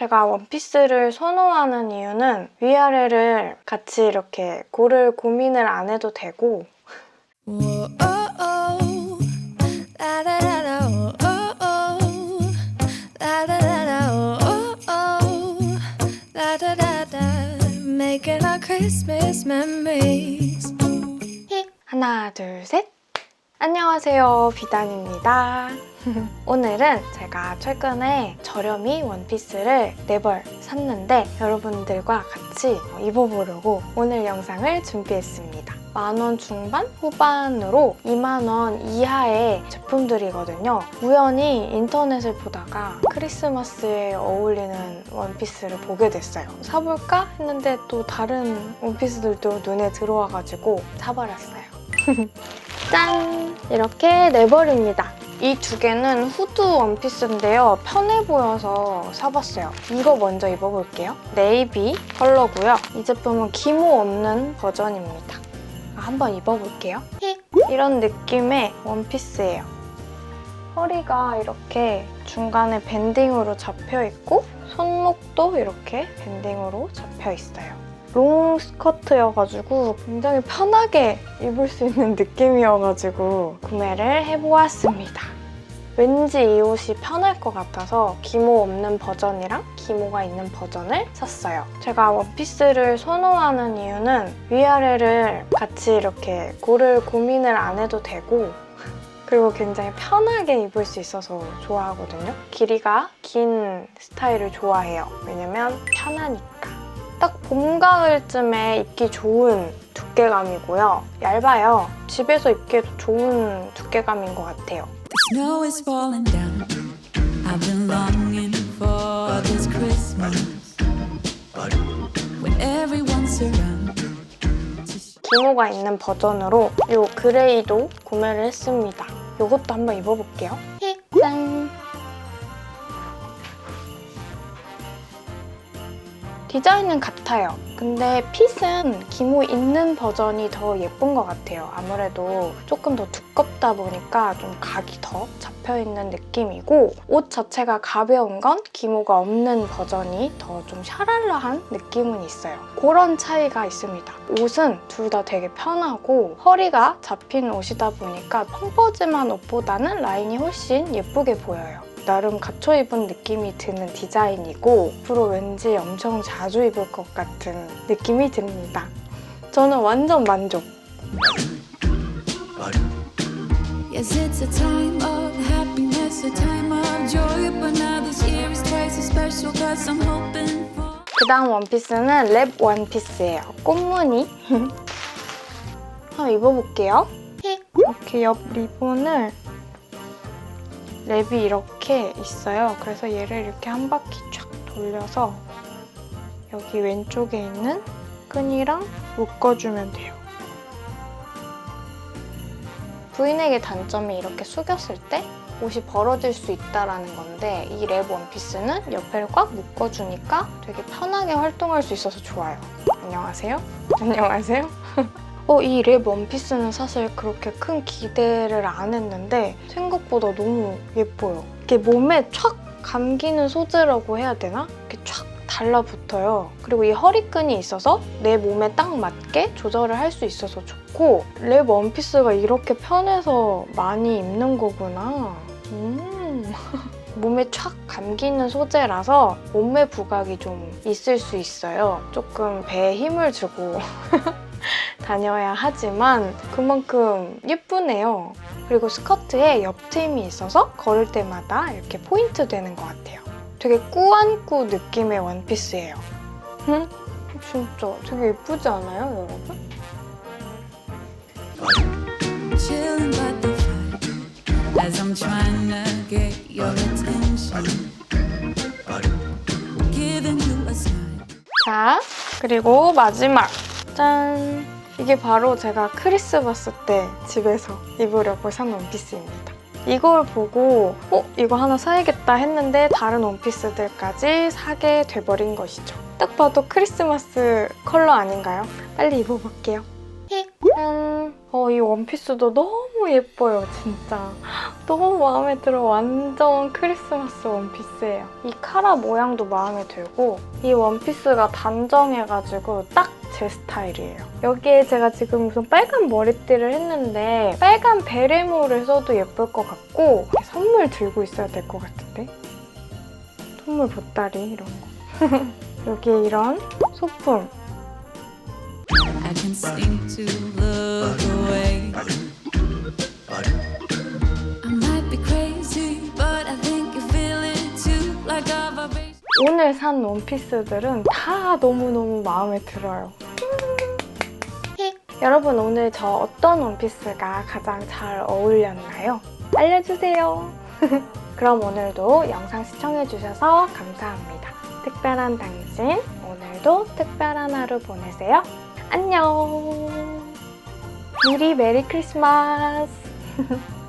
제가 원피스를 선호하는 이유는 위아래를 같이 이렇게 고를 고민을 안 해도 되고 oh, oh. Oh, oh, oh. Oh, oh, oh. 하나, 둘, 셋. 안녕하세요. 비단입니다. 오늘은 제가 최근에 저렴이 원피스를 4벌 샀는데 여러분들과 같이 입어보려고 오늘 영상을 준비했습니다. 만원 중반? 후반으로 2만원 이하의 제품들이거든요. 우연히 인터넷을 보다가 크리스마스에 어울리는 원피스를 보게 됐어요. 사볼까? 했는데 또 다른 원피스들도 눈에 들어와가지고 사버렸어요. 짠! 이렇게 네 벌입니다. 이 두 개는 후드 원피스인데요. 편해 보여서 사봤어요. 이거 먼저 입어볼게요. 네이비 컬러고요. 이 제품은 기모 없는 버전입니다. 한번 입어볼게요. 이런 느낌의 원피스예요. 허리가 이렇게 중간에 밴딩으로 잡혀 있고 손목도 이렇게 밴딩으로 잡혀 있어요. 롱 스커트여가지고 굉장히 편하게 입을 수 있는 느낌이어가지고 구매를 해보았습니다. 왠지 이 옷이 편할 것 같아서 기모 없는 버전이랑 기모가 있는 버전을 샀어요. 제가 원피스를 선호하는 이유는 위아래를 같이 이렇게 고를 고민을 안 해도 되고 그리고 굉장히 편하게 입을 수 있어서 좋아하거든요. 길이가 긴 스타일을 좋아해요. 왜냐면 편하니까. 딱 봄, 가을쯤에 입기 좋은 두께감이고요. 얇아요. 집에서 입기에도 좋은 두께감인 것 같아요. 기모가 있는 버전으로 이 그레이도 구매를 했습니다. 이것도 한번 입어볼게요. 디자인은 같아요. 근데 핏은 기모 있는 버전이 더 예쁜 것 같아요. 아무래도 조금 더 두껍다 보니까 좀 각이 더 잡혀있는 느낌이고 옷 자체가 가벼운 건 기모가 없는 버전이 더 좀 샤랄라한 느낌은 있어요. 그런 차이가 있습니다. 옷은 둘 다 되게 편하고 허리가 잡힌 옷이다 보니까 펑퍼짐한 옷보다는 라인이 훨씬 예쁘게 보여요. 나름 갖춰 입은 느낌이 드는 디자인이고 앞으로 왠지 엄청 자주 입을 것 같은 느낌이 듭니다. 저는 완전 만족. Yes, it's a time of happiness, a time of joy. But now this year is twice as special cause I'm hoping for. 그 다음 원피스는 랩 원피스예요. 꽃무늬. 한번 입어볼게요. 이렇게 옆 리본을 랩이 이렇게 있어요. 그래서 얘를 이렇게 한 바퀴 쫙 돌려서 여기 왼쪽에 있는 끈이랑 묶어주면 돼요. 브이넥의 단점이 이렇게 숙였을 때 옷이 벌어질 수 있다라는 건데 이 랩 원피스는 옆에를 꽉 묶어주니까 되게 편하게 활동할 수 있어서 좋아요. 안녕하세요. 안녕하세요. 어, 이 랩 원피스는 사실 그렇게 큰 기대를 안 했는데 생각보다 너무 예뻐요. 이게 몸에 촥 감기는 소재라고 해야 되나? 이렇게 촥 달라붙어요. 그리고 이 허리끈이 있어서 내 몸에 딱 맞게 조절을 할 수 있어서 좋고 랩 원피스가 이렇게 편해서 많이 입는 거구나. 음. 몸에 촥 감기는 소재라서 몸매 부각이 좀 있을 수 있어요. 조금 배에 힘을 주고 다녀야 하지만 그만큼 예쁘네요. 그리고 스커트에 옆트임이 있어서 걸을 때마다 이렇게 포인트 되는 것 같아요. 되게 꾸안꾸 느낌의 원피스예요. 응? 진짜 되게 예쁘지 않아요, 여러분? 자, 그리고 마지막. 짠! 이게 바로 제가 크리스마스 때 집에서 입으려고 산 원피스입니다. 이걸 보고 어? 이거 하나 사야겠다 했는데 다른 원피스들까지 사게 돼버린 것이죠. 딱 봐도 크리스마스 컬러 아닌가요? 빨리 입어볼게요. 짠! 어, 이 원피스도 너무 예뻐요, 진짜. 너무 마음에 들어. 완전 크리스마스 원피스예요. 이 카라 모양도 마음에 들고 이 원피스가 단정해가지고 딱 제 스타일이에요. 여기에 제가 지금 무슨 빨간 머리띠를 했는데 빨간 베레모를 써도 예쁠 것 같고 선물 들고 있어야 될 것 같은데? 선물 보따리 이런 거. 여기에 이런 소품. 오늘 산 원피스들은 다 너무너무 마음에 들어요. 여러분 오늘 저 어떤 원피스가 가장 잘 어울렸나요? 알려주세요. 그럼 오늘도 영상 시청해주셔서 감사합니다. 특별한 당신, 오늘도 특별한 하루 보내세요. 안녕! 미리 메리 크리스마스!